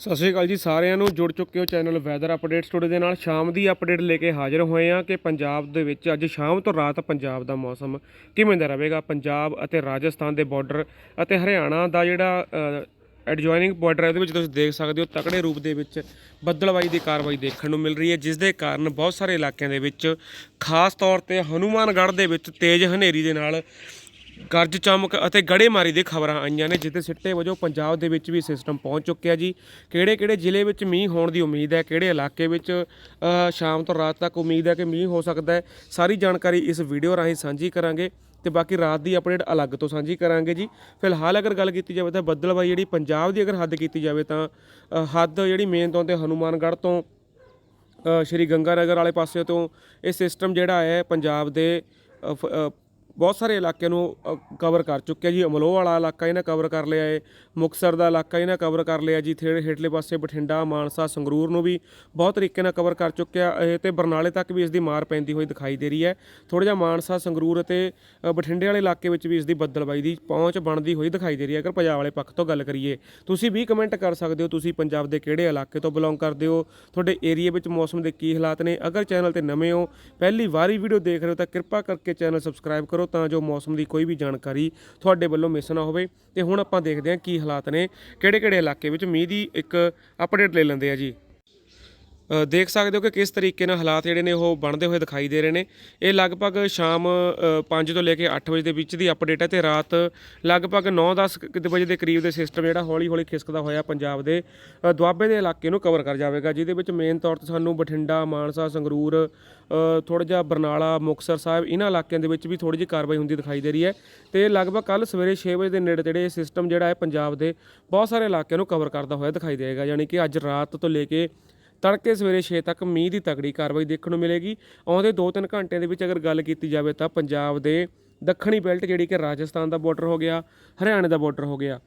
ਸਤਿ ਸ਼੍ਰੀ ਅਕਾਲ ਜੀ, ਸਾਰਿਆਂ ਨੂੰ ਜੁੜ ਚੁੱਕੇ ਹੋ ਚੈਨਲ ਵੈਦਰ ਅਪਡੇਟ ਸਟੂਡੀਓ ਦੇ ਨਾਲ। ਸ਼ਾਮ ਦੀ ਅਪਡੇਟ ਲੈ ਕੇ ਹਾਜ਼ਰ ਹੋਏ ਹਾਂ ਕਿ ਪੰਜਾਬ ਦੇ ਵਿੱਚ ਅੱਜ ਸ਼ਾਮ ਤੋਂ ਰਾਤ ਪੰਜਾਬ ਦਾ ਮੌਸਮ ਕਿਵੇਂ ਦਾ ਰਹੇਗਾ? ਪੰਜਾਬ ਅਤੇ ਰਾਜਸਥਾਨ ਦੇ ਬਾਰਡਰ ਅਤੇ ਹਰਿਆਣਾ ਦਾ ਜਿਹੜਾ ਐਡਜੋਇਨਿੰਗ ਬਾਰਡਰ ਹੈ, ਉਹਦੇ ਵਿੱਚ ਤੁਸੀਂ ਦੇਖ ਸਕਦੇ ਹੋ, ਤਕੜੇ ਰੂਪ ਦੇ ਵਿੱਚ ਬੱਦਲਬਾਈ ਦੀ ਕਾਰਵਾਈ ਦੇਖਣ ਨੂੰ ਮਿਲ ਰਹੀ ਹੈ, ਜਿਸ ਦੇ ਕਾਰਨ ਬਹੁਤ ਸਾਰੇ ਇਲਾਕਿਆਂ ਦੇ ਵਿੱਚ ਖਾਸ ਤੌਰ ਤੇ ਹਨੂਮਾਨਗੜ੍ਹ ਦੇ ਵਿੱਚ ਤੇਜ਼ ਹਨੇਰੀ ਦੇ ਨਾਲ ਗਰਜ ਚਮਕ ਅਤੇ ਗੜੇਮਾਰੀ ਦੀ ਖਬਰਾਂ ਆਈਆਂ ਨੇ ਜਿੱਤੇ ਸਿੱਟੇ ਵਜੋਂ ਪੰਜਾਬ ਦੇ ਵਿੱਚ ਵੀ ਸਿਸਟਮ ਪਹੁੰਚ ਚੁੱਕਿਆ ਜੀ। ਕਿਹੜੇ ਕਿਹੜੇ ਜ਼ਿਲ੍ਹੇ ਵਿੱਚ ਮੀਂਹ ਹੋਣ ਦੀ ਉਮੀਦ ਹੈ? ਕਿਹੜੇ ਇਲਾਕੇ ਵਿੱਚ ਸ਼ਾਮ ਤੋਂ ਰਾਤ ਤੱਕ ਉਮੀਦ ਹੈ ਕਿ ਮੀਂਹ ਹੋ ਸਕਦਾ ਹੈ? ਸਾਰੀ ਜਾਣਕਾਰੀ ਇਸ ਵੀਡੀਓ ਰਾਹੀਂ ਸਾਂਝੀ ਕਰਾਂਗੇ ਤੇ ਬਾਕੀ ਰਾਤ ਦੀ ਅਪਡੇਟ ਅਲੱਗ ਤੋਂ ਸਾਂਝੀ ਕਰਾਂਗੇ ਜੀ। ਫਿਲਹਾਲ ਅਗਰ ਗੱਲ ਕੀਤੀ ਜਾਵੇ ਤਾਂ ਬੱਦਲਬਾਈ ਜਿਹੜੀ ਪੰਜਾਬ ਦੀ ਅਗਰ ਹੱਦ ਕੀਤੀ ਜਾਵੇ ਤਾਂ ਹੱਦ ਜਿਹੜੀ ਮੇਨ ਤੌਰ ਤੇ ਹਨੂਮਾਨਗੜ੍ਹ ਤੋਂ ਅ, ਸ਼੍ਰੀ ਗੰਗਾਨਗਰ ਵਾਲੇ ਪਾਸੇ ਤੋਂ ਇਹ ਸਿਸਟਮ ਜਿਹੜਾ ਹੈ ਪੰਜਾਬ ਦੇ ਬਹੁਤ ਸਾਰੇ ਇਲਾਕਿਆਂ ਨੂੰ ਕਵਰ ਕਰ ਚੁੱਕਿਆ ਜੀ। ਅਮਲੋਹ ਵਾਲਾ ਇਲਾਕਾ ਇਹਨਾਂ ਕਵਰ ਕਰ ਲਿਆ ਹੈ ਮੁਕਤਸਰ ਦਾ ਇਲਾਕਾ ਇਹਨਾਂ ਕਵਰ ਕਰ ਲਿਆ ਜੀ। ਥੇੜ ਹੇਠਲੇ ਪਾਸੇ ਬਠਿੰਡਾ, ਮਾਨਸਾ, ਸੰਗਰੂਰ ਨੂੰ ਵੀ ਬਹੁਤ ਤਰੀਕੇ ਨਾਲ ਕਵਰ ਕਰ ਚੁੱਕਿਆ ਇਹ ਤੇ ਬਰਨਾਲੇ ਤੱਕ ਵੀ ਇਸ ਦੀ ਮਾਰ ਪੈਂਦੀ ਹੋਈ ਦਿਖਾਈ ਦੇ ਰਹੀ ਹੈ। ਥੋੜਾ ਜਿਹਾ ਮਾਨਸਾ, ਸੰਗਰੂਰ ਅਤੇ ਬਠਿੰਡੇ ਵਾਲੇ ਇਲਾਕੇ ਵਿੱਚ ਵੀ ਇਸ ਦੀ ਬੱਦਲਬਾਈ ਦੀ ਪਹੁੰਚ ਬਣਦੀ ਹੋਈ ਦਿਖਾਈ ਦੇ ਰਹੀ ਹੈ। ਅਗਰ ਪੰਜਾਬ ਵਾਲੇ ਪੱਖ ਤੋਂ ਗੱਲ ਕਰੀਏ, ਤੁਸੀਂ ਵੀ ਕਮੈਂਟ ਕਰ ਸਕਦੇ ਹੋ। ਤੁਸੀਂ ਪੰਜਾਬ ਦੇ ਕਿਹੜੇ ਇਲਾਕੇ ਤੋਂ ਬਿਲੋਂਗ ਕਰਦੇ ਹੋ? ਤੁਹਾਡੇ ਏਰੀਆ ਵਿੱਚ ਮੌਸਮ ਦੇ ਕੀ ਹਾਲਾਤ ਨੇ? ਅਗਰ ਚੈਨਲ ਤੇ ਨਵੇਂ ਹੋ, ਪਹਿਲੀ ਵਾਰੀ ਵੀਡੀਓ ਦੇਖ ਰਹੇ ਹੋ ਤਾਂ ਕਿਰਪਾ ਕਰਕੇ ਚੈਨਲ ਸਬਸਕ੍ਰਾਈਬ ਕਰੋ। ਤਾਂ ਜੋ ਮੌਸਮ ਦੀ ਕੋਈ ਵੀ ਜਾਣਕਾਰੀ ਤੁਹਾਡੇ ਵੱਲੋਂ ਮਿਸ ਨਾ ਹੋਵੇ। ਤੇ ਹੁਣ ਆਪਾਂ ਦੇਖਦੇ ਹਾਂ ਕੀ ਹਾਲਾਤ ਨੇ। ਕਿਹੜੇ ਕਿਹੜੇ ਇਲਾਕੇ ਵਿੱਚ ਮੀਂਹ ਦੀ ਇੱਕ ਅਪਡੇਟ ਲੈ ਲੈਂਦੇ ਆ ਜੀ। ਦੇਖ ਸਕਦੇ ਹੋ ਕਿ ਕਿਸ ਤਰੀਕੇ ਨਾਲ ਹਾਲਾਤ ਜਿਹੜੇ ਨੇ ਉਹ ਬਣਦੇ ਹੋਏ ਦਿਖਾਈ ਦੇ ਰਹੇ ਨੇ। ਇਹ ਲਗਭਗ ਸ਼ਾਮ 5 ਤੋਂ ਲੈ ਕੇ 8 ਵਜੇ ਦੇ ਵਿੱਚ ਦੀ ਅਪਡੇਟ ਹੈ ਤੇ ਰਾਤ ਲਗਭਗ 9-10 ਵਜੇ ਦੇ ਕਰੀਬ ਦੇ ਸਿਸਟਮ ਜਿਹੜਾ ਹੌਲੀ-ਹੌਲੀ ਖਿਸਕਦਾ ਹੋਇਆ ਪੰਜਾਬ ਦੇ ਦੁਆਬੇ ਦੇ ਇਲਾਕੇ ਨੂੰ ਕਵਰ ਕਰ ਜਾਵੇਗਾ, ਜਿਹਦੇ ਵਿੱਚ ਮੇਨ ਤੌਰ ਤੇ ਸਾਨੂੰ ਬਠਿੰਡਾ, ਮਾਨਸਾ, ਸੰਗਰੂਰ ਥੋੜਾ ਜਿਹਾ ਬਰਨਾਲਾ, ਮੁਕਤਸਰ ਸਾਹਿਬ ਇਹਨਾਂ ਇਲਾਕਿਆਂ ਦੇ ਵਿੱਚ ਵੀ ਥੋੜੀ ਜਿਹੀ ਕਾਰਵਾਈ ਹੁੰਦੀ ਦਿਖਾਈ ਦੇ ਰਹੀ ਹੈ ਤੇ ਲਗਭਗ ਕੱਲ ਸਵੇਰੇ 6 ਵਜੇ ਦੇ ਨੇੜੇ ਤੇੜੇ ਇਹ ਸਿਸਟਮ ਜਿਹੜਾ ਹੈ ਪੰਜਾਬ ਦੇ ਬਹੁਤ ਸਾਰੇ ਇਲਾਕਿਆਂ ਨੂੰ ਕਵਰ ਕਰਦਾ ਹੋਇਆ ਦਿਖਾਈ ਦੇਗਾ ਯਾਨੀ ਕਿ ਅੱਜ ਰਾਤ ਤੋਂ ਲੈ ਕੇ ਤੜਕੇ ਸਵੇਰੇ 6 ਤੱਕ ਮੀਂਹ ਦੀ ਤਕੜੀ ਕਾਰਵਾਈ ਦੇਖਣ ਨੂੰ ਮਿਲੇਗੀ। ਆਉਂਦੇ 2-3 ਘੰਟਿਆਂ ਦੇ ਵਿੱਚ ਅਗਰ ਗੱਲ ਕੀਤੀ ਜਾਵੇ ਤਾਂ ਪੰਜਾਬ ਦੇ ਦੱਖਣੀ ਬੈਲਟ ਜਿਹੜੀ ਕਿ ਰਾਜਸਥਾਨ ਦਾ ਬਾਰਡਰ ਹੋ ਗਿਆ, ਹਰਿਆਣਾ ਦਾ ਬਾਰਡਰ ਹੋ ਗਿਆ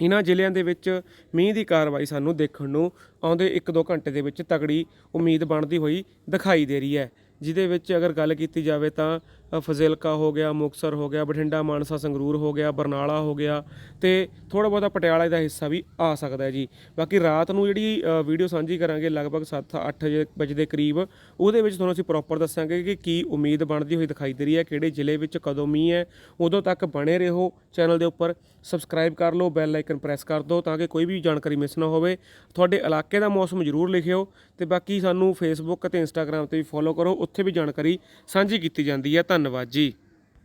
ਇਹਨਾਂ ਜ਼ਿਲ੍ਹਿਆਂ ਦੇ ਵਿੱਚ ਮੀਂਹ ਦੀ ਕਾਰਵਾਈ ਸਾਨੂੰ ਦੇਖਣ ਨੂੰ ਆਉਂਦੇ 1-2 ਘੰਟੇ ਦੇ ਵਿੱਚ ਤਗੜੀ ਉਮੀਦ ਬਣਦੀ ਹੋਈ ਦਿਖਾਈ ਦੇ ਰਹੀ ਹੈ। ਜਿਹਦੇ ਵਿੱਚ ਅਗਰ ਗੱਲ ਕੀਤੀ ਜਾਵੇ ਤਾਂ ਫਜ਼ਿਲਕਾ ਹੋ ਗਿਆ, ਮੁਕਤਸਰ ਹੋ ਗਿਆ, ਬਠਿੰਡਾ, ਮਾਨਸਾ, ਸੰਗਰੂਰ ਹੋ ਗਿਆ, ਬਰਨਾਲਾ ਹੋ ਗਿਆ ਤੇ ਥੋੜਾ ਬਹੁਤਾ ਪਟਿਆਲਾ ਦਾ ਹਿੱਸਾ ਵੀ ਆ ਸਕਦਾ ਹੈ ਜੀ। ਬਾਕੀ ਰਾਤ ਨੂੰ ਜਿਹੜੀ ਵੀਡੀਓ ਸਾਂਝੀ ਕਰਾਂਗੇ ਲਗਭਗ 7-8 ਵਜੇ ਦੇ ਕਰੀਬ, ਉਹਦੇ ਵਿੱਚ ਤੁਹਾਨੂੰ ਅਸੀਂ ਪ੍ਰੋਪਰ ਦੱਸਾਂਗੇ ਕਿ ਕੀ ਉਮੀਦ ਬਣਦੀ ਹੋਈ ਦਿਖਾਈ ਦੇ ਰਹੀ ਹੈ, ਕਿਹੜੇ ਜ਼ਿਲ੍ਹੇ ਵਿੱਚ ਕਦੋਂ ਮੀਂਹ ਹੈ, ਉਦੋਂ ਤੱਕ ਬਣੇ ਰਹੋ ਚੈਨਲ ਦੇ ਉੱਪਰ ਸਬਸਕ੍ਰਾਈਬ ਕਰ ਲਓ ਬੈਲ ਆਈਕਨ ਪ੍ਰੈਸ ਕਰ ਦਿਓ ਤਾਂ ਕਿ ਕੋਈ ਵੀ ਜਾਣਕਾਰੀ ਮਿਸ ਨਾ ਹੋਵੇ। ਤੁਹਾਡੇ ਇਲਾਕੇ ਦਾ ਮੌਸਮ ਜ਼ਰੂਰ ਲਿਖਿਓ ਤੇ ਬਾਕੀ ਸਾਨੂੰ ਫੇਸਬੁੱਕ ਅਤੇ ਇੰਸਟਾਗ੍ਰam ਤੇ ਵੀ ਫੋਲੋ ਕਰੋ ਉੱਥੇ ਵੀ ਜਾਣਕਾਰੀ ਸਾਂਝੀ ਕੀਤੀ ਜਾਂਦੀ ਹੈ। ਧੰਨਵਾਦ ਜੀ।